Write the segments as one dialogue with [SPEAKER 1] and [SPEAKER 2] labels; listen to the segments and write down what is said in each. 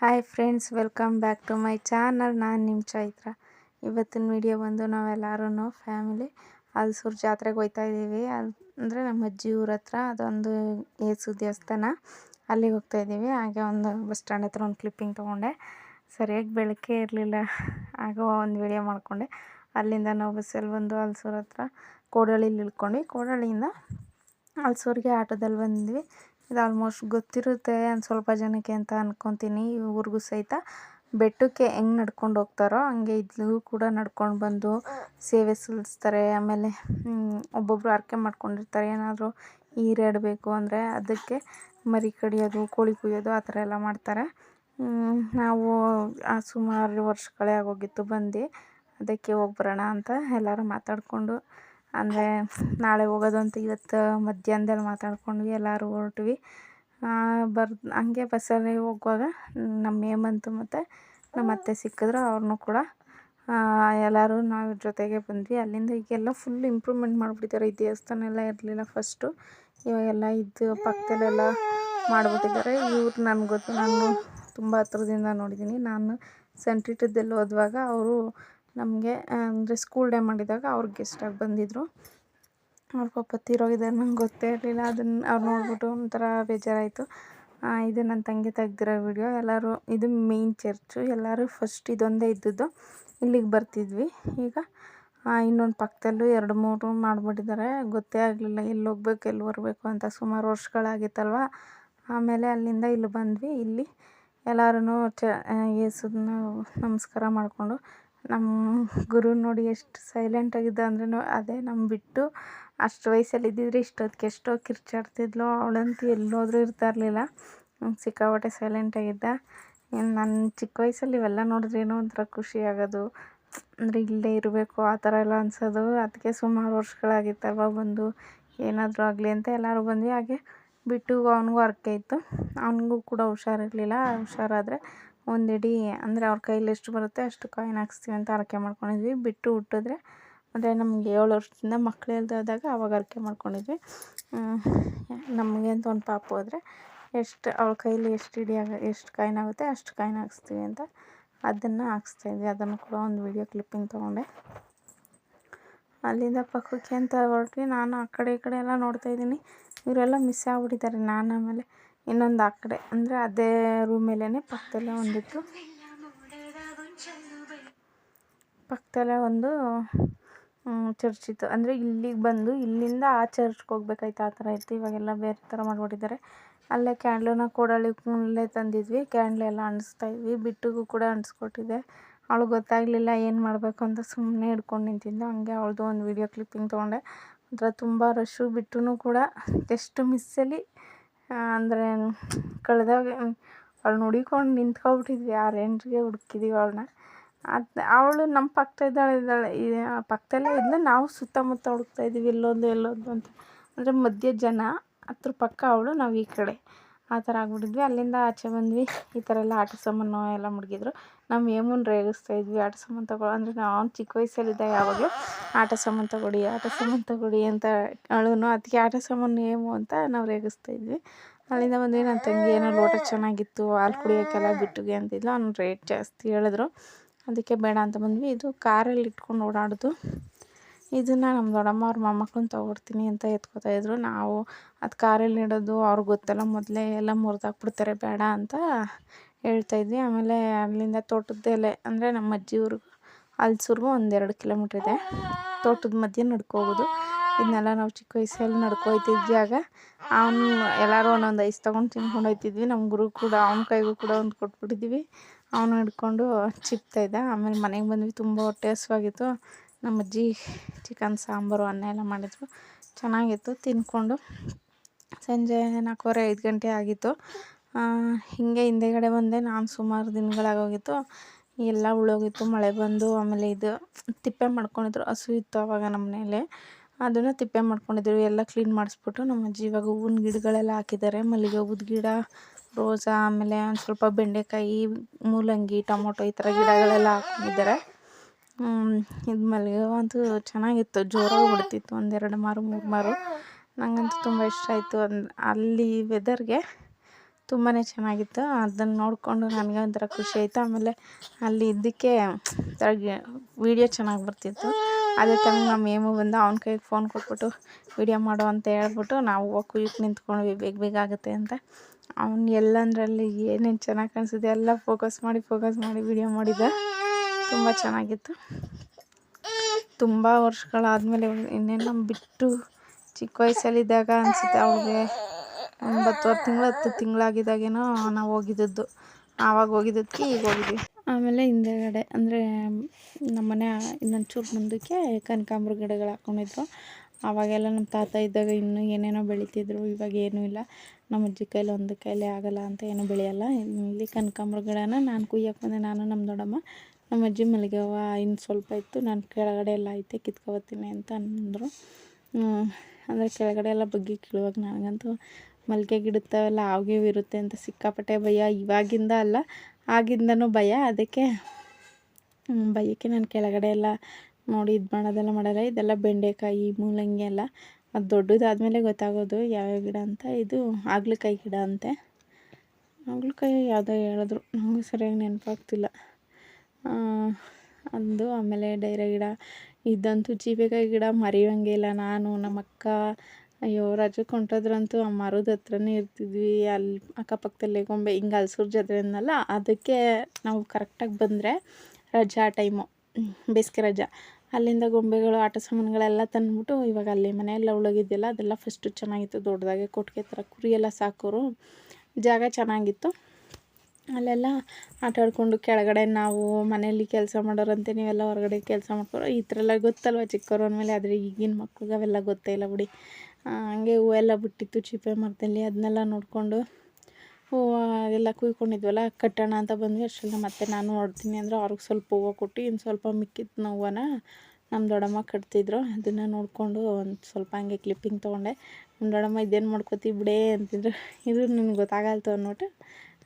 [SPEAKER 1] Hi friends welcome back to my channel ನಾನು ನಿಮ್ಮ ಚೈತ್ರ. ಇವತ್ತಿನ ವಿಡಿಯೋ ಬಂದು ನಾವೆಲ್ಲರೂ ಫ್ಯಾಮಿಲಿ ಹಲ್ಸೂರು ಜಾತ್ರೆಗೆ ಹೋಗ್ತಾ ಇದ್ದೀವಿ. ಅಂದರೆ ನಮ್ಮ ಅಜ್ಜಿ ಊರ ಹತ್ರ ಅದೊಂದು ಏಸು ದೇವಸ್ಥಾನ. ಅಲ್ಲಿಗೆ ಹೋಗ್ತಾ ಇದ್ದೀವಿ. ಹಾಗೆ ಒಂದು ಬಸ್ ಸ್ಟ್ಯಾಂಡ್ ಹತ್ರ ಒಂದು ಕ್ಲಿಪ್ಪಿಂಗ್ ತೊಗೊಂಡೆ. ಸರಿಯಾಗಿ ಬೆಳಕೆ ಇರಲಿಲ್ಲ. ಆಗ ಒಂದು ವಿಡಿಯೋ ಮಾಡಿಕೊಂಡೆ. ಅಲ್ಲಿಂದ ನಾವು ಬಸ್ಸಲ್ಲಿ ಬಂದು ಹಲ್ಸೂರು ಹತ್ರ ಕೋಡಳ್ಳಿಲಿ ಇಳ್ಕೊಂಡು ಕೋಡಳ್ಳಿಯಿಂದ ಹಲ್ಸೂರಿಗೆ ಆಟೋದಲ್ಲಿ ಬಂದ್ವಿ. ಇದು ಆಲ್ಮೋಸ್ಟ್ ಗೊತ್ತಿರುತ್ತೆ ಒಂದು ಸ್ವಲ್ಪ ಜನಕ್ಕೆ ಅಂತ ಅನ್ಕೊತೀನಿ ಇವ್ರಿಗೂ ಸಹಿತ. ಬೆಟ್ಟಕ್ಕೆ ಹೆಂಗೆ ನಡ್ಕೊಂಡು ಹೋಗ್ತಾರೋ ಹಂಗೆ ಇದ್ಲಿಗೂ ಕೂಡ ನಡ್ಕೊಂಡು ಬಂದು ಸೇವೆ ಸಲ್ಲಿಸ್ತಾರೆ. ಆಮೇಲೆ ಒಬ್ಬೊಬ್ಬರು ಹರಕೆ ಮಾಡ್ಕೊಂಡಿರ್ತಾರೆ. ಏನಾದರೂ ಈಡೇರಬೇಕು ಅಂದರೆ ಅದಕ್ಕೆ ಮರಿ ಕಡಿಯೋದು, ಕೋಳಿ ಕುಯ್ಯೋದು ಆ ಥರ ಎಲ್ಲ ಮಾಡ್ತಾರೆ. ನಾವು ಸುಮಾರು ವರ್ಷಗಳೇ ಆಗೋಗಿತ್ತು ಬಂದು. ಅದಕ್ಕೆ ಹೋಗ್ಬರೋಣ ಅಂತ ಎಲ್ಲರೂ ಮಾತಾಡಿಕೊಂಡು ಅಂದರೆ ನಾಳೆ ಹೋಗೋದು ಅಂತ ಇವತ್ತು ಮಧ್ಯಾಹ್ನದಲ್ಲಿ ಮಾತಾಡ್ಕೊಂಡ್ವಿ, ಎಲ್ಲರೂ ಹೊರಟ್ವಿ. ಬರ್, ಹಂಗೆ ಬಸ್ಸಲ್ಲಿ ಹೋಗುವಾಗ ನಮ್ಮ ಹೇಮಂತು ಮತ್ತು ನಮ್ಮ ಅತ್ತೆ ಸಿಕ್ಕಿದ್ರು, ಅವ್ರನ್ನೂ ಕೂಡ. ಎಲ್ಲರೂ ನಾವು ಜೊತೆಗೆ ಬಂದ್ವಿ. ಅಲ್ಲಿಂದ ಈಗೆಲ್ಲ ಫುಲ್ ಇಂಪ್ರೂವ್ಮೆಂಟ್ ಮಾಡಿಬಿಟ್ಟಿದ್ದಾರೆ. ಈ ದೇವಸ್ಥಾನ ಎಲ್ಲ ಇರಲಿಲ್ಲ ಫಸ್ಟು ಇವಾಗೆಲ್ಲ ಇದು ಪಕ್ಕದಲ್ಲೆಲ್ಲ ಮಾಡಿಬಿಟ್ಟಿದ್ದಾರೆ. ಇವ್ರು ನನಗೆ ಗೊತ್ತು, ನಾನು ತುಂಬ ಹತ್ರದಿಂದ ನೋಡಿದ್ದೀನಿ ನಾನು ಸೆಂಟ್ರಿಟದಲ್ಲಿ ಓದುವಾಗ ಅವರು ನಮಗೆ ಅಂದರೆ ಸ್ಕೂಲ್ ಡೇ ಮಾಡಿದಾಗ ಅವ್ರು ಗೆಸ್ಟಾಗಿ ಬಂದಿದ್ದರು ಅವ್ರ ಪಾಪ ತೀರೋಗಿದ್ದಾರೆ ನಂಗೆ ಗೊತ್ತೇ ಇರಲಿಲ್ಲ. ಅದನ್ನು ಅವ್ರು ನೋಡ್ಬಿಟ್ಟು ಒಂಥರ ಬೇಜಾರಾಯಿತು. ಇದು ನನ್ನ ತಂಗಿ ತೆಗ್ದಿರೋ ವಿಡಿಯೋ ಎಲ್ಲರೂ, ಇದು ಮೇಯ್ನ್ ಚರ್ಚು ಎಲ್ಲರೂ ಫಸ್ಟ್ ಇದೊಂದೇ ಇದ್ದದ್ದು. ಇಲ್ಲಿಗೆ ಬರ್ತಿದ್ವಿ. ಈಗ ಇನ್ನೊಂದು ಪಕ್ಕದಲ್ಲೂ ಎರಡು ಮೂರು ಮಾಡಿಬಿಟ್ಟಿದ್ದಾರೆ ಗೊತ್ತೇ ಆಗಲಿಲ್ಲ, ಎಲ್ಲಿ ಹೋಗ್ಬೇಕು, ಎಲ್ಲಿ ಬರಬೇಕು ಅಂತ. ಸುಮಾರು ವರ್ಷಗಳಾಗಿತ್ತಲ್ವ? ಆಮೇಲೆ ಅಲ್ಲಿಂದ ಇಲ್ಲಿ ಬಂದ್ವಿ. ಇಲ್ಲಿ ಎಲ್ಲರೂ ಚ ಯೇಸುದನ್ನ ನಮಸ್ಕಾರ ಮಾಡಿಕೊಂಡು ನಮ್ಮ ಗುರು ನೋಡಿ ಎಷ್ಟು ಸೈಲೆಂಟಾಗಿದ್ದ ಅಂದ್ರೂ ಅದೇ ನಮ್ಮ ಬಿಟ್ಟು ಅಷ್ಟು ವಯಸ್ಸಲ್ಲಿ ಇದ್ದಿದ್ರೆ ಇಷ್ಟೊತ್ತಿಗೆ ಎಷ್ಟೋ ಕಿರ್ಚಾಡ್ತಿದ್ಲು. ಅವಳಂತೂ ಎಲ್ಲೋದ್ರೂ ಇರ್ತಾ ಇರಲಿಲ್ಲ ಸಿಕ್ಕಾಪಟ್ಟೆ ಸೈಲೆಂಟಾಗಿದ್ದ ಆಗಿದ್ದ. ನನ್ನ ಚಿಕ್ಕ ವಯಸ್ಸಲ್ಲಿ ಇವೆಲ್ಲ ನೋಡಿದ್ರೆ ಏನೋ ಒಂಥರ ಖುಷಿ ಆಗೋದು. ಅಂದರೆ ಇಲ್ಲೇ ಇರಬೇಕು, ಆ ಥರ ಎಲ್ಲ ಅನ್ಸೋದು. ಅದಕ್ಕೆ ಸುಮಾರು ವರ್ಷಗಳಾಗಿತ್ತಲ್ವ ಬಂದು ಏನಾದರೂ ಆಗಲಿ ಅಂತ ಎಲ್ಲರೂ ಬಂದ್ವಿ. ಹಾಗೆ ಬಿಟ್ಟು ಅವನಿಗೂ ಹರಕೆ ಇತ್ತು. ಅವನಿಗೂ ಕೂಡ ಹುಷಾರಿರಲಿಲ್ಲ. ಹುಷಾರಾದರೆ ಒಂದು ಇಡೀ ಅಂದರೆ ಅವ್ರ ಕೈಲಿ ಎಷ್ಟು ಬರುತ್ತೆ ಅಷ್ಟು ಕಾಯಿನ್ ಹಾಕಿಸ್ತೀವಿ ಅಂತ ಹರಕೆ ಮಾಡ್ಕೊಂಡಿದ್ವಿ. ಬಿಟ್ಟು ಹುಟ್ಟಿದ್ರೆ ಅಂದರೆ ನಮಗೆ ಏಳು ವರ್ಷದಿಂದ ಮಕ್ಳು ಹೋದಾಗ ಅವಾಗ ಹರಕೆ ಮಾಡ್ಕೊಂಡಿದ್ವಿ. ನಮಗೆ ಅಂತ ಒಂದು ಪಾಪು ಹೋದರೆ ಎಷ್ಟು ಅವ್ಳ ಕೈಲಿ ಎಷ್ಟು ಇಡಿ ಆಗ, ಎಷ್ಟು ಕಾಯಿನ್ ಆಗುತ್ತೆ ಅಷ್ಟು ಕಾಯಿನ್ ಹಾಕಿಸ್ತೀವಿ ಅಂತ ಅದನ್ನು ಹಾಕ್ಸ್ತಾಯಿದ್ವಿ ಅದನ್ನು ಕೂಡ ಒಂದು ವೀಡಿಯೋ ಕ್ಲಿಪ್ಪಿಂಗ್ ತೊಗೊಂಡೆ. ಅಲ್ಲಿಂದ ಪಕ್ಕಕ್ಕೆ ಅಂತ ಹೊರಟ್ವಿ. ನಾನು ಆ ಕಡೆ ಈ ಕಡೆ ಎಲ್ಲ ನೋಡ್ತಾಯಿದ್ದೀನಿ ಇವರೆಲ್ಲ ಮಿಸ್ ಆಗ್ಬಿಟ್ಟಿದ್ದಾರೆ. ನಾನು ಆಮೇಲೆ ಇನ್ನೊಂದು ಆ ಕಡೆ. ಅಂದರೆ ಅದೇ ರೂಮೇಲೇ ಪಕ್ಕದಲ್ಲೇ ಒಂದಿತ್ತು. ಪಕ್ಕದಲ್ಲೇ ಒಂದು ಚರ್ಚ್ ಇತ್ತು. ಅಂದರೆ ಇಲ್ಲಿಗೆ ಬಂದು ಇಲ್ಲಿಂದ ಆ ಚರ್ಚ್ಗೆ ಹೋಗ್ಬೇಕಾಯ್ತು. ಆ ಥರ ಇತ್ತು. ಇವಾಗೆಲ್ಲ ಬೇರೆ ಥರ ಮಾಡಿಬಿಟ್ಟಿದ್ದಾರೆ. ಅಲ್ಲೇ ಕ್ಯಾಂಡ್ಲನ್ನ ಕೊಡಳ್ಳಿಲ್ಲೇ ತಂದಿದ್ವಿ. ಕ್ಯಾಂಡ್ಲೆಲ್ಲ ಅಂಟಿಸ್ತಾಯಿದ್ವಿ ಬಿಟ್ಟಿಗೂ ಕೂಡ ಅಂಟಿಸ್ಕೊಟ್ಟಿದ್ದೆ ಅವಳು ಗೊತ್ತಾಗಲಿಲ್ಲ ಏನು ಮಾಡಬೇಕು ಅಂತ ಸುಮ್ಮನೆ ಹಿಡ್ಕೊಂಡು ನಿಂತಿದ್ದೆ ಹಂಗೆ ಅವಳದು ಒಂದು ವೀಡಿಯೋ ಕ್ಲಿಪ್ಪಿಂಗ್ ತೊಗೊಂಡೆ. ಒಂಥರ ತುಂಬ ರಶ್ಶು ಬಿಟ್ಟು ಕೂಡ ಎಷ್ಟು ಮಿಸ್ಸಲ್ಲಿ ಅಂದರೆ ಕಳೆದಾಗ ಅವ್ಳನ್ನ ಹುಡಿಕೊಂಡು ನಿಂತ್ಕೊಬಿಟ್ಟಿದ್ವಿ. ಆ ರೇಂಜ್ಗೆ ಹುಡುಕಿದೀವಿ ಅವಳನ್ನ. ಅದು, ಅವಳು ನಮ್ಮ ಪಕ್ಕದಲ್ಲೇ ಇದ್ದಾಳೆ ಪಕ್ಕದಲ್ಲೇ ಇದ್ಲು, ನಾವು ಸುತ್ತಮುತ್ತ ಹುಡುಕ್ತಾ ಇದ್ದೀವಿ ಎಲ್ಲೊಂದು ಎಲ್ಲೊಂದು ಅಂತ. ಅಂದರೆ ಮಧ್ಯ ಜನ ಅದ್ರ ಪಕ್ಕ ಅವಳು, ನಾವು ಈ ಕಡೆ. ಆ ಥರ ಆಗ್ಬಿಟ್ಟಿದ್ವಿ. ಅಲ್ಲಿಂದ ಆಚೆ ಬಂದ್ವಿ. ಈ ಥರ ಎಲ್ಲ ಆಟ ಸಾಮಾನು ಎಲ್ಲ ಮಡಗಿದ್ರು. ನಮ್ಮ ಹೇಮುನ್ ರೇಗಿಸ್ತಾ ಇದ್ವಿ. ಆಟ ಸಾಮಾನು ತಗೋ ಅಂದರೆ ನಾವು ಚಿಕ್ಕ ವಯಸ್ಸಲ್ಲಿದ್ದ ಯಾವಾಗಲೂ ಆಟ ಸಾಮಾನು ತಗೊಡಿ ಆಟ ಸಾಮಾನು ತಗೊಡಿ ಅಂತ ಅಳುನು. ಅದಕ್ಕೆ ಆಟ ಸಾಮಾನು ಹೇಮು ಅಂತ ನಾವು ರೇಗಿಸ್ತಾ ಇದ್ವಿ. ಅಲ್ಲಿಂದ ಬಂದ್ವಿ. ನನ್ನ ತಂಗಿ ಏನೋ ಲೋಟ ಚೆನ್ನಾಗಿತ್ತು. ಹಾಲು ಕುಡಿಯೋಕ್ಕೆಲ್ಲ ಬಿಟ್ಟಿಗೆ ಅಂತಿದ್ಲು. ಅವ್ನು ರೇಟ್ ಜಾಸ್ತಿ ಹೇಳಿದ್ರು. ಅದಕ್ಕೆ ಬೇಡ ಅಂತ ಬಂದ್ವಿ. ಇದು ಕಾರಲ್ಲಿ ಇಟ್ಕೊಂಡು ಓಡಾಡೋದು. ಇದನ್ನು ನಮ್ಮ ದೊಡ್ಡಮ್ಮ ಅವ್ರ ಮೊಮ್ಮಕ್ಕಳನ್ನ ತೊಗೊಡ್ತೀನಿ ಅಂತ ಎತ್ಕೋತಾಯಿದ್ರು ನಾವು ಅದು ಕಾರಲ್ಲಿ ಇಡೋದು ಅವ್ರಿಗೆ ಗೊತ್ತಲ್ಲ, ಮೊದಲೇ ಎಲ್ಲ ಮುರಿದಾಕ್ಬಿಡ್ತಾರೆ, ಬೇಡ ಅಂತ ಹೇಳ್ತಾಯಿದ್ವಿ ಆಮೇಲೆ ಅಲ್ಲಿಂದ ತೋಟದ್ದೆಲೆ ಅಂದರೆ ನಮ್ಮ ಅಜ್ಜಿ ಊರಿಗೂ ಅಲ್ಸೂರ್ಗೂ ಒಂದೆರಡು ಕಿಲೋಮೀಟ್ರ್ ಇದೆ. ತೋಟದ ಮಧ್ಯೆ ನಡ್ಕೋಬೋದು. ಇದನ್ನೆಲ್ಲ ನಾವು ಚಿಕ್ಕ ವಯಸ್ಸಲ್ಲಿ ನಡ್ಕೊಯ್ತಿದ್ವಿ ಆಗ ಅವನು ಎಲ್ಲರೂ ಒಂದೊಂದು ಐಸ್ ತೊಗೊಂಡು ತಿನ್ಕೊಂಡು ಹೋಗ್ತಿದ್ವಿ ನಮ್ಮ ಗುರು ಕೂಡ, ಅವನ ಕೈಗೂ ಕೂಡ ಒಂದು ಕೊಟ್ಬಿಟ್ಟಿದ್ವಿ. ಅವನು ಹಿಡ್ಕೊಂಡು ಚಿಪ್ತಾಯಿದ್ದ ಆಮೇಲೆ ಮನೆಗೆ ಬಂದ್ವಿ. ತುಂಬ ಹೊಟ್ಟೆ ಹಸ್ವಾಗಿತ್ತು. ನಮ್ಮ ಅಜ್ಜಿ ಚಿಕನ್ ಸಾಂಬಾರು ಅನ್ನ ಎಲ್ಲ ಮಾಡಿದ್ರು. ಚೆನ್ನಾಗಿತ್ತು ತಿಂದ್ಕೊಂಡು ಸಂಜೆ ನಾಲ್ಕೂವರೆ, ಐದು ಗಂಟೆ ಆಗಿತ್ತು. ಹೀಗೆ ಹಿಂದೆಗಡೆ ಬಂದೆ. ನಾನು ಸುಮಾರು ದಿನಗಳಾಗೋಗಿತ್ತು. ಎಲ್ಲ ಉಳೋಗಿತ್ತು, ಮಳೆ ಬಂದು ಆಮೇಲೆ ಇದು ತಿಪ್ಪೆ ಮಾಡ್ಕೊಂಡಿದ್ರು. ಹಸು ಇತ್ತು ಆವಾಗ ನಮ್ಮ ಮನೇಲಿ ಅದನ್ನು ತಿಪ್ಪೆ ಮಾಡ್ಕೊಂಡಿದ್ರು ಎಲ್ಲ ಕ್ಲೀನ್ ಮಾಡಿಸ್ಬಿಟ್ಟು ನಮ್ಮ ಅಜ್ಜಿ ಇವಾಗ ಹೂವಿನ ಗಿಡಗಳೆಲ್ಲ ಹಾಕಿದ್ದಾರೆ. ಮಲ್ಲಿಗೆ ಹೂವಿನ ಗಿಡ ರೋಸಾ ಆಮೇಲೆ ಒಂದು ಸ್ವಲ್ಪ ಬೆಂಡೆಕಾಯಿ, ಮೂಲಂಗಿ, ಟೊಮೊಟೊ ಈ ಥರ ಗಿಡಗಳೆಲ್ಲ ಹಾಕೊಂಡಿದ್ದಾರೆ ಇದು ಅಂತೂ ಚೆನ್ನಾಗಿತ್ತು, ಜೋರಾಗಿ ಬಿಡ್ತಿತ್ತು ಒಂದೆರಡು ಮಾರು, ಮೂರು ಮಾರು. ನನಗಂತೂ ತುಂಬ ಇಷ್ಟ ಆಯಿತು. ಅಲ್ಲಿ ವೆದರ್ಗೆ ತುಂಬಾ ಚೆನ್ನಾಗಿತ್ತು. ಅದನ್ನು ನೋಡಿಕೊಂಡು ನನಗೆ ಒಂಥರ ಖುಷಿ ಆಯಿತು. ಆಮೇಲೆ ಅಲ್ಲಿ ಇದ್ದಕ್ಕೆ ಒಂಥರ ವೀಡಿಯೋ ಚೆನ್ನಾಗಿ ಬರ್ತಿತ್ತು. ಅದೇ ಅದಕ್ಕೆ ನಮ್ಮ ಮೇಮು ಬಂದು ಅವ್ನ ಕೈಗೆ ಫೋನ್ ಕೊಟ್ಬಿಟ್ಟು, ವೀಡಿಯೋ ಮಾಡು ಅಂತ ಹೇಳ್ಬಿಟ್ಟು ನಾವು ಹೋಗಿ ಕುಯ್ಯಕ್ಕೆ ನಿಂತ್ಕೊಂಡ್ವಿ. ಬೇಗ ಬೇಗ ಆಗುತ್ತೆ ಅಂತ. ಅವ್ನು ಎಲ್ಲಂದ್ರಲ್ಲಿ ಏನೇನು ಚೆನ್ನಾಗಿ ಕಾಣಿಸಿದೆ ಎಲ್ಲ ಫೋಕಸ್ ಮಾಡಿ ಫೋಕಸ್ ಮಾಡಿ ವೀಡಿಯೋ ಮಾಡಿದ್ದ ತುಂಬ ಚೆನ್ನಾಗಿತ್ತು. ತುಂಬ ವರ್ಷಗಳಾದಮೇಲೆ ಇನ್ನೇನು ಬಿಟ್ಟು ಚಿಕ್ಕ ವಯಸ್ಸಲ್ಲಿದ್ದಾಗ ಅನಿಸುತ್ತೆ ಅವ್ಳಿಗೆ ಒಂಬತ್ತುವರೆ ತಿಂಗಳು, ಹತ್ತು ತಿಂಗಳಾಗಿದ್ದಾಗೇನೋ ನಾವು ಹೋಗಿದ್ದದ್ದು. ಆವಾಗ ಹೋಗಿದ್ದಕ್ಕೆ ಈಗ ಹೋಗಿದ್ವಿ ಆಮೇಲೆ ಹಿಂದೆಗಡೆ ಅಂದರೆ ನಮ್ಮನೆ ಇನ್ನೊಂದು ಚೂರು ಮುಂದಕ್ಕೆ ಕನಕಾಂಬ್ರ ಗಿಡಗಳು ಹಾಕ್ಕೊಂಡಿದ್ರು ಆವಾಗೆಲ್ಲ ನಮ್ಮ ತಾತ ಇದ್ದಾಗ ಇನ್ನೂ ಏನೇನೋ ಬೆಳೀತಿದ್ರು, ಇವಾಗ ಏನೂ ಇಲ್ಲ. ನಮ್ಮ ಅಜ್ಜಿ ಕೈಲಿ ಒಂದು ಕೈಲಿ ಆಗಲ್ಲ ಅಂತ ಏನೂ ಬೆಳೆಯಲ್ಲ. ಇಲ್ಲಿ ಕನಕಾಂಬ್ರ ಗಿಡನ ನಾನು ಕುಯ್ಯಕ್ಕೆ ಬಂದೆ, ನಾನು, ನಮ್ಮ ದೊಡ್ಡಮ್ಮ. ನಮ್ಮ ಅಜ್ಜಿ ಮಲ್ಲಿಗೆ ಹೂವು ಇನ್ನು ಸ್ವಲ್ಪ ಇತ್ತು. ನಾನು ಕೆಳಗಡೆ ಎಲ್ಲ ಐತೆ, ಕಿತ್ಕೊಬತ್ತೀನಿ ಅಂತ ಅಂದರು. ಅಂದರೆ ಕೆಳಗಡೆ ಎಲ್ಲ ಬಗ್ಗಿ ಕೀಳುವಾಗ ನನಗಂತೂ ಮಲ್ಲಿಗೆ ಗಿಡತ್ತವೆಲ್ಲ ಹಾವು ಇರುತ್ತೆ ಅಂತ ಸಿಕ್ಕಾಪಟ್ಟೆ ಭಯ. ಇವಾಗಿಂದ ಅಲ್ಲ, ಆಗಿಂದನೂ ಭಯ. ಅದಕ್ಕೆ ಭಯಕ್ಕೆ ನಾನು ಕೆಳಗಡೆ ಎಲ್ಲ ನೋಡಿ ಇದು ಮಾಡೋದೆಲ್ಲ ಮಾಡಲ್ಲ. ಇದೆಲ್ಲ ಬೆಂಡೆಕಾಯಿ, ಮೂಲಂಗಿ ಎಲ್ಲ. ಅದು ದೊಡ್ಡದಾದಮೇಲೆ ಗೊತ್ತಾಗೋದು ಯಾವ್ಯಾವ ಗಿಡ ಅಂತ. ಇದು ಹಾಗಲಕಾಯಿ ಗಿಡ ಅಂತೆ. ಹಾಗಲಕಾಯಿ ಯಾವುದೋ ಹೇಳಿದ್ರು. ನನಗೂ ಸರಿಯಾಗಿ ನೆನಪಾಗ್ತಿಲ್ಲ. ಅಂದು ಆಮೇಲೆ ಡೈರೆ ಗಿಡ ಇದ್ದಂತೂ ಜೀಬೆಕಾಯಿ ಗಿಡ ಮರೆಯೋಂಗೆ ಇಲ್ಲ. ನಾನು ನಮ್ಮ ಅಕ್ಕ ಅಯ್ಯೋ ರಜಕ್ಕೆ ಹೊಂಟೋದ್ರಂತೂ ಆ ಮರದ ಹತ್ರನೇ ಇರ್ತಿದ್ವಿ. ಅಲ್ಲಿ ಅಕ್ಕಪಕ್ಕದಲ್ಲೇ ಗೊಂಬೆ, ಹಿಂಗೆ ಹಲ್ಸೂರು ಜಾತ್ರೆ ಅಂದಲ್ಲ ಅದಕ್ಕೆ ನಾವು ಕರೆಕ್ಟಾಗಿ ಬಂದರೆ ರಜಾ ಟೈಮು, ಬೇಸಿಗೆ ರಜಾ. ಅಲ್ಲಿಂದ ಗೊಂಬೆಗಳು, ಆಟ ಸಾಮಾನುಗಳೆಲ್ಲ ತಂದ್ಬಿಟ್ಟು ಇವಾಗ ಅಲ್ಲಿ ಮನೆಯೆಲ್ಲ ಉಳಗಿದ್ಯಲ್ಲ, ಅದೆಲ್ಲ ಫಸ್ಟು ಚೆನ್ನಾಗಿತ್ತು. ದೊಡ್ಡದಾಗೆ ಕೊಟ್ಟಿಗೆ ಥರ ಕುರಿ ಸಾಕೋರು. ಜಾಗ ಚೆನ್ನಾಗಿತ್ತು. ಅಲ್ಲೆಲ್ಲ ಆಟಾಡಿಕೊಂಡು ಕೆಳಗಡೆ ನಾವು ಮನೆಯಲ್ಲಿ ಕೆಲಸ ಮಾಡೋರಂತೆ, ನೀವೆಲ್ಲ ಹೊರಗಡೆ ಕೆಲಸ ಮಾಡ್ಕೊರೋ ಈ ಥರ ಎಲ್ಲ ಗೊತ್ತಲ್ವ ಚಿಕ್ಕವರು ಅಂದಮೇಲೆ? ಆದರೆ ಈಗಿನ ಮಕ್ಳಿಗೆ ಅವೆಲ್ಲ ಗೊತ್ತೇ ಇಲ್ಲ ಬಿಡಿ. ಹಂಗೆ ಹೂವೆಲ್ಲ ಬಿಟ್ಟಿತ್ತು ಚಿಪ್ಪೆ ಮರದಲ್ಲಿ, ಅದನ್ನೆಲ್ಲ ನೋಡಿಕೊಂಡು ಹೂವು ಎಲ್ಲ ಕುಯ್ಕೊಂಡಿದ್ವಲ್ಲ, ಕಟ್ಟೋಣ ಅಂತ ಬಂದ್ವಿ. ಅಷ್ಟೆಲ್ಲ ಮತ್ತೆ ನಾನು ನೋಡ್ತೀನಿ ಅಂದರೆ ಅವ್ರಿಗೆ ಸ್ವಲ್ಪ ಹೂವು ಕೊಟ್ಟು, ಇನ್ನು ಸ್ವಲ್ಪ ಮಿಕ್ಕಿದ ಹೂವನ ನಮ್ಮ ದೊಡ್ಡಮ್ಮ ಕಟ್ತಿದ್ರು. ಅದನ್ನು ನೋಡಿಕೊಂಡು ಒಂದು ಸ್ವಲ್ಪ ಹಂಗೆ ಕ್ಲಿಪ್ಪಿಂಗ್ ತೊಗೊಂಡೆ. ನಮ್ಮ ದೊಡ್ಡಮ್ಮ ಇದೇನು ಮಾಡ್ಕೋತಿ ಬಿಡೇ ಅಂತಿದ್ರು. ಇದು ನಿನಗೆ ಗೊತ್ತಾಗಲ್ತು ಅಂದ್ಬಿಟ್ಟು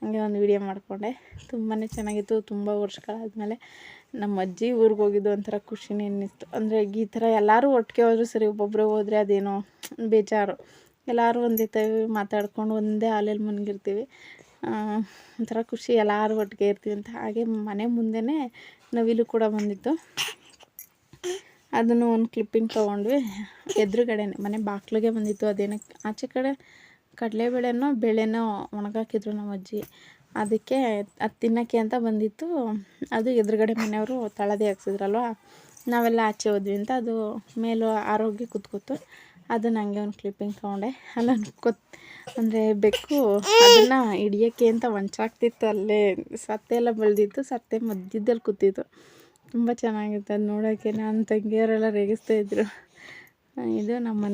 [SPEAKER 1] ಹಂಗೆ ಒಂದು ವೀಡಿಯೋ ಮಾಡಿಕೊಂಡೆ. ತುಂಬಾ ಚೆನ್ನಾಗಿತ್ತು, ತುಂಬ ವರ್ಷಗಳಾದಮೇಲೆ ನಮ್ಮ ಅಜ್ಜಿ ಊರಿಗೆ ಹೋಗಿದ್ದು ಒಂಥರ ಖುಷಿನೇ ಅನ್ನಿಸ್ತು. ಅಂದರೆ ಈ ಥರ ಎಲ್ಲರೂ ಒಟ್ಟಿಗೆ ಹೋದರೂ ಸರಿ ಒಬ್ಬೊಬ್ಬರೇ ಹೋದರೆ ಅದೇನೋ ಬೇಜಾರು. ಎಲ್ಲರೂ ಒಂದೇ ತವಿ ಮಾತಾಡ್ಕೊಂಡು ಒಂದೇ ಹಾಲಲ್ಲಿ ಮುನ್ಗಿರ್ತೀವಿ. ಒಂಥರ ಖುಷಿ ಎಲ್ಲರೂ ಒಟ್ಟಿಗೆ ಇರ್ತೀವಿ ಅಂತ. ಹಾಗೆ ಮನೆ ಮುಂದೆನೇ ನವಿಲು ಕೂಡ ಬಂದಿತ್ತು. ಅದನ್ನು ಒಂದು ಕ್ಲಿಪ್ಪಿಂಗ್ ತೊಗೊಂಡ್ವಿ. ಎದುರುಗಡೆನೆ, ಮನೆ ಬಾಗಿಲಿಗೆ ಬಂದಿತ್ತು. ಅದೇನಕ್ಕೆ ಆಚೆ ಕಡೆ ಕಡಲೆಬೇಳೆನೋ ಬೇಳೆನೋ ಒಣಗಾಕಿದ್ರು ನಮ್ಮ ಅಜ್ಜಿ. ಅದಕ್ಕೆ ಅದು ತಿನ್ನೋಕ್ಕೆ ಅಂತ ಬಂದಿತ್ತು. ಅದು ಎದುರುಗಡೆ ಮನೆಯವರು ತಳದೇ ಹಾಕ್ಸಿದ್ರಲ್ವ, ನಾವೆಲ್ಲ ಆಚೆ ಹೋದ್ವಿ ಅಂತ ಅದು ಮೇಲೂ ಆರೋಗ್ಯ ಕೂತ್ಕೊತು. ಅದು ಹಂಗೆ ಒಂದು ಕ್ಲಿಪ್ಪಿಂಗ್ ತೊಗೊಂಡೆ. ಅಲ್ಲ ಕೊತ್ ಅಂದರೆ ಬೆಕ್ಕು ಅದನ್ನು ಹಿಡಿಯೋಕ್ಕೆ ಅಂತ ವಂಚಾಗ್ತಿತ್ತು ಅಲ್ಲೇ ಸತ್ತೆ ಎಲ್ಲ ಬೆಳೆದಿತ್ತು, ಸತ್ತೆ ಮಧ್ಯದಲ್ಲಿ ಕೂತಿತ್ತು. ತುಂಬ ಚೆನ್ನಾಗಿತ್ತು ಅದು ನೋಡೋಕ್ಕೆ. ನನ್ನ ರೇಗಿಸ್ತಾ ಇದ್ದರು ಇದು ನಮ್ಮ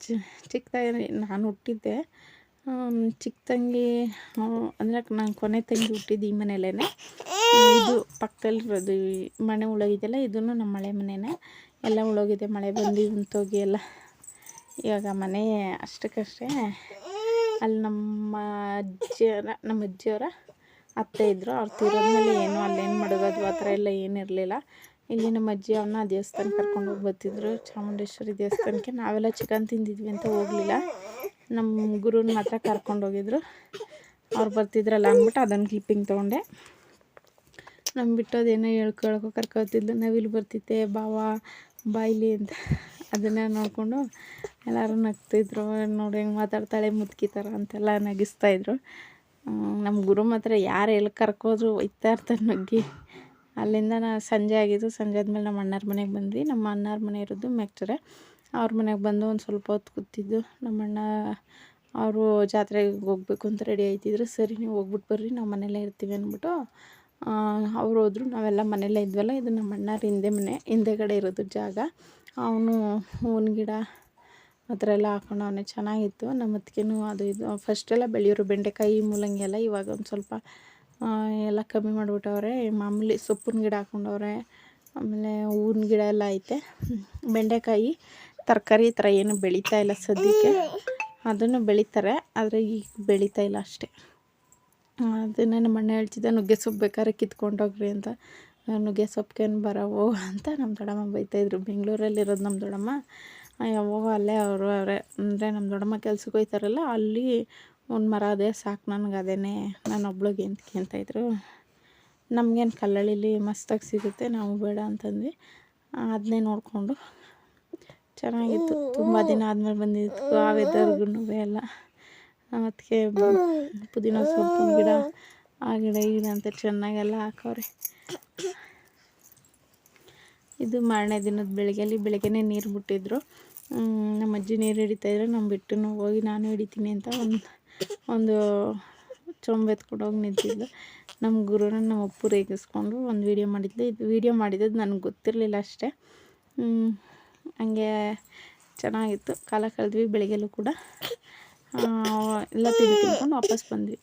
[SPEAKER 1] ಮನೆ ಚಿಕ್ಕದಾಗಿ ನಾನು ಹುಟ್ಟಿದ್ದೆ. ಚಿಕ್ಕ ತಂಗಿ ಅಂದರೆ ನಾನು ಕೊನೆ ತಂಗಿ ಹುಟ್ಟಿದ್ದು ಈ ಮನೇಲೇ ಇದು ಪಕ್ಕದಲ್ಲಿರೋದು ಮನೆ ಉಳೋಗಿದೆಯಲ್ಲ ಇದೂ ನಮ್ಮ ಮಳೆ ಮನೆಯೇ. ಎಲ್ಲ ಉಳೋಗಿದೆ ಮಳೆ ಬಂದು ಉಂಟೋಗಿ ಎಲ್ಲ. ಇವಾಗ ಮನೆ ಅಷ್ಟಕ್ಕಷ್ಟೇ. ಅಲ್ಲಿ ನಮ್ಮ ಅಜ್ಜಿಯವರ ನಮ್ಮ ಅಜ್ಜಿಯವರ ಅತ್ತೆ ಇದ್ದರು ಅವ್ರು ತಿರೋದ್ಮೇಲೆ ಏನು, ಅಲ್ಲೇನು ಮಾಡೋದು ಅದು ಆ ಥರ ಎಲ್ಲ ಏನಿರಲಿಲ್ಲ. ಇಲ್ಲಿ ನಮ್ಮ ಅಜ್ಜಿ ಅವನ್ನ ದೇವಸ್ಥಾನ ಕರ್ಕೊಂಡು ಹೋಗಿ ಬರ್ತಿದ್ರು. ಚಾಮುಂಡೇಶ್ವರಿ ದೇವಸ್ಥಾನಕ್ಕೆ ನಾವೆಲ್ಲ ಚಿಕನ್ ತಿಂದಿದ್ವಿ ಅಂತ ಹೋಗಲಿಲ್ಲ. ನಮ್ಮ ಗುರುನ ಮಾತ್ರ ಕರ್ಕೊಂಡೋಗಿದ್ರು ಅವ್ರು ಬರ್ತಿದ್ರಲ್ಲ ಅಂದ್ಬಿಟ್ಟು ಅದನ್ನು ಕ್ಲಿಪ್ಪಿಂಗ್ ತೊಗೊಂಡೆ. ನಮ್ಮ ಬಿಟ್ಟೋದೇನೋ ಹೇಳ್ಕೊಳಕೋ ಕರ್ಕೊತಿದ್ಲು ನವಿಲು ಬರ್ತಿದ್ದೆ, ಬಾವ ಬಾಯ್ಲಿ ಅಂತ. ಅದನ್ನ ನೋಡಿಕೊಂಡು ಎಲ್ಲರೂ ನಗ್ತಿದ್ರು. ನೋಡಿ ಹೆಂಗೆ ಮಾತಾಡ್ತಾಳೆ ಮುದುಕಿ ಅಂತೆಲ್ಲ ನಗಿಸ್ತಾಯಿದ್ರು ನಮ್ಮ ಗುರು ಮಾತ್ರ ಯಾರು ಎಲ್ಲಿ ಕರ್ಕೋದ್ರು ಒಯ್ತಾ ನಗ್ಗಿ. ಅಲ್ಲಿಂದ ನಾ ಸಂಜೆ ಆಗಿದ್ದು ಸಂಜೆ ಆದಮೇಲೆ ನಮ್ಮ ಅಣ್ಣರ ಮನೆಗೆ ಬಂದ್ವಿ. ನಮ್ಮ ಅಣ್ಣಾರ ಮನೆ ಇರೋದು ಮೆಕ್ಚರೆ. ಅವ್ರ ಮನೆಗೆ ಬಂದು ಒಂದು ಸ್ವಲ್ಪ ಹೊತ್ತು ಕೂತಿದ್ದು. ನಮ್ಮ ಅಣ್ಣ, ಅವರು ಜಾತ್ರೆಗೆ ಹೋಗ್ಬೇಕು ಅಂತ ರೆಡಿ ಆಯ್ತಿದ್ರು. ಸರಿ, ನೀವು ಹೋಗ್ಬಿಟ್ಟು ಬರ್ರಿ, ನಾವು ಮನೆಯಲ್ಲೇ ಇರ್ತೀವಿ ಅಂದ್ಬಿಟ್ಟು ಅವ್ರು ಹೋದ್ರು. ನಾವೆಲ್ಲ ಮನೆಯಲ್ಲೇ ಇದ್ವಲ್ಲ, ಇದು ನಮ್ಮ ಅಣ್ಣಾರ ಹಿಂದೆ ಮನೆ ಹಿಂದೆಗಡೆ ಇರೋದು ಜಾಗ. ಅವನು ಹೂವಿನ ಗಿಡ ಆ ಥರ ಎಲ್ಲ ಹಾಕೊಂಡವನೆ ಚೆನ್ನಾಗಿತ್ತು. ನಮ್ಮ ಅದು ಇದು ಫಸ್ಟೆಲ್ಲ ಬೆಳೆಯೋರು, ಬೆಂಡೆಕಾಯಿ, ಮೂಲಂಗಿ ಎಲ್ಲ ಇವಾಗ ಒಂದು ಸ್ವಲ್ಪ ಎಲ್ಲ ಕಮ್ಮಿ ಮಾಡಿಬಿಟ್ಟವ್ರೆ. ಮಾಮೂಲಿ ಸೊಪ್ಪಿನ ಗಿಡ ಹಾಕೊಂಡವ್ರೆ ಆಮೇಲೆ ಹೂವಿನ ಗಿಡ ಎಲ್ಲ ಐತೆ. ಬೆಂಡೆಕಾಯಿ, ತರಕಾರಿ ಥರ ಏನು ಬೆಳೀತಾ ಇಲ್ಲ ಸದ್ಯಕ್ಕೆ. ಅದನ್ನು ಬೆಳೀತಾರೆ, ಆದರೆ ಈಗ ಬೆಳೀತಾ ಇಲ್ಲ ಅಷ್ಟೇ. ಅದನ್ನೇ ನಮ್ಮ ಅಣ್ಣ ಹೇಳ್ತಿದ್ದೆ, ನುಗ್ಗೆ ಸೊಪ್ಪು ಬೇಕಾದ್ರೆ ಕಿತ್ಕೊಂಡೋಗ್ರಿ ಅಂತ. ನುಗ್ಗೆ ಸೊಪ್ಪಿಗೇನು ಬರೋವು ಅಂತ ನಮ್ಮ ದೊಡ್ಡಮ್ಮ ಬೈತಾಯಿದ್ರು ಬೆಂಗಳೂರಲ್ಲಿರೋದು ನಮ್ಮ ದೊಡ್ಡಮ್ಮ. ಯಾವಾಗ ಅಲ್ಲೇ ಅವರು ಅವರೇ. ಅಂದರೆ ನಮ್ಮ ದೊಡ್ಡಮ್ಮ ಕೆಲ್ಸಕ್ಕೆ ಹೋಗ್ತಾರಲ್ಲ, ಅಲ್ಲಿ ಒಂದು ಮರ ಅದೇ ಸಾಕು ನನಗೆ ಅದೇ ನಾನು ಒಬ್ಳಿಗೆ ಇದ್ರು. ನಮಗೇನು ಕಲ್ಲಳ್ಳಿಲಿ ಮಸ್ತಾಗಿ ಸಿಗುತ್ತೆ, ನಾವು ಬೇಡ ಅಂತಂದ್ವಿ. ಅದನ್ನೇ ನೋಡಿಕೊಂಡು ಚೆನ್ನಾಗಿತ್ತು. ತುಂಬ ದಿನ ಆದಮೇಲೆ ಬಂದಿತ್ತು ಆ ವೆದರ್ಗೂ ಎಲ್ಲ ಅದಕ್ಕೆ ಪುದೀನ ಸೊಪ್ಪಿನ ಗಿಡ, ಆ ಗಿಡ, ಈ ಗಿಡ ಅಂತ ಚೆನ್ನಾಗೆಲ್ಲ ಹಾಕವ್ರೆ. ಇದು ಮಾರನೇ ದಿನದ ಬೆಳಗ್ಗೆಲಿ ಬೆಳಗ್ಗೆನೇ ನೀರು ಬಿಟ್ಟಿದ್ರು. ನಮ್ಮ ಅಜ್ಜಿ ನೀರು ಹಿಡಿತಾಯಿದ್ರೆ ನಮ್ಮ ಬಿಟ್ಟು ಹೋಗಿ ನಾನು ಹಿಡಿತೀನಿ ಅಂತ ಒಂದು ಒಂದು ಚೊಂಬೆತ್ಕೊಂಡೋಗಿ ನಿಂತಿದ್ಲು. ನಮ್ಮ ಗುರುನ ನಮ್ಮ ಅಪ್ಪು ರೇಗಿಸ್ಕೊಂಡು ಒಂದು ವೀಡಿಯೋ ಮಾಡಿದ್ಲು. ಇದು ವೀಡಿಯೋ ಮಾಡಿದ್ದು ನನಗೆ ಗೊತ್ತಿರಲಿಲ್ಲ ಅಷ್ಟೇ. ಹಂಗೆ ಚೆನ್ನಾಗಿತ್ತು. ಕಾಲ ಕಳೆದ್ವಿ ಬೆಳಗ್ಗೆಲ್ಲೂ ಕೂಡ. ಎಲ್ಲ ತಿಂದು ತಿಂದ್ಕೊಂಡು ವಾಪಸ್ ಬಂದ್ವಿ.